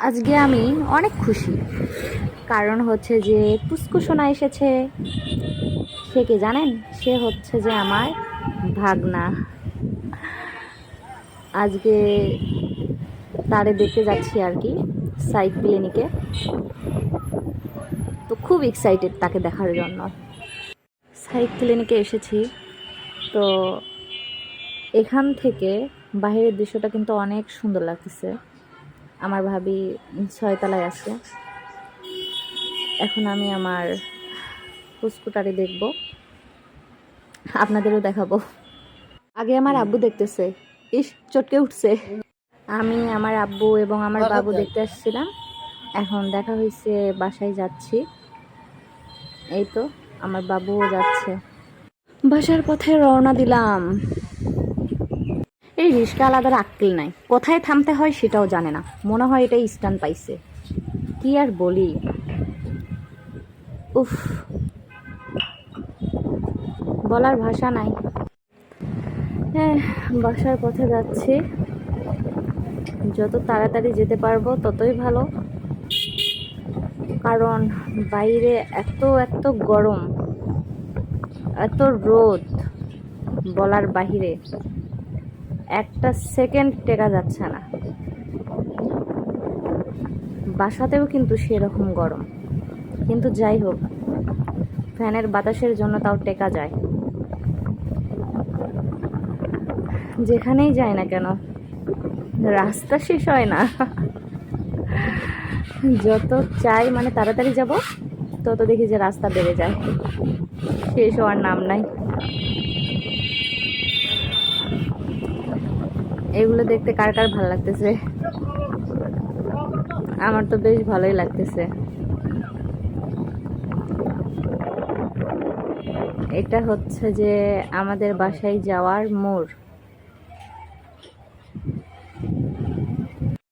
আজকে আমি অনেক খুশি। কারণ হচ্ছে যে পুষ্কুসোনা এসেছে। সে কে জানেন? সে হচ্ছে যে আমার ভাগনা। আজকে তারে দেখতে যাচ্ছি আর কি সাইড ক্লিনিকে। তো খুব এক্সাইটেড তাকে দেখার জন্য। সাইড ক্লিনিকে এসেছি। তো এখান থেকে বাইরের দৃশ্যটা কিন্তু অনেক সুন্দর লাগতেছে। আমার ভাবি ছয়তলায় আছে। এখন আমি আমার পুস্কুটারি দেখব। আপনাদেরও দেখাবো। আগে আমার আব্বু দেখতেছে। ইস চটকে উঠছে। আমি আমার আব্বু এবং আমার বাবু দেখতে আসছিলাম। এখন দেখা হয়েছে বাসায় যাচ্ছি। এই তো আমার বাবুও যাচ্ছে। বাসার পথে রওনা দিলাম। এই রিস্কা আলাদা আক্কেল নাই। কোথায় থামতে হয় সেটাও জানে না। মনে হয় এটা স্টান পাইছে। কি আর বলি? উফ। বলার ভাষা নাই। হ্যাঁ বাসার পথে যাচ্ছি। যত তাড়াতাড়ি যেতে পারব ততই ভালো। কারণ বাইরে এত এত গরম, এত রোদ বলার বাহিরে। একটা সেকেন্ড টেকা যাচ্ছে না। বাসাতেও কিন্তু সেরকম গরম। কিন্তু যাই হোক, ফ্যানের বাতাসের জন্য তাও টেকা যায়। যেখানেই যায় না কেন, রাস্তা শেষ হয় না। যত চাই মানে তাড়াতাড়ি যাব, তত দেখি যে রাস্তা বেড়ে যায়। শেষ হওয়ার নাম নাই। এগুলো দেখতে কার কার ভালো লাগতেছে? আমার তো বেশ ভালোই লাগতেছে। এটা হচ্ছে যে আমাদের বাসায় যাওয়ার মোড়।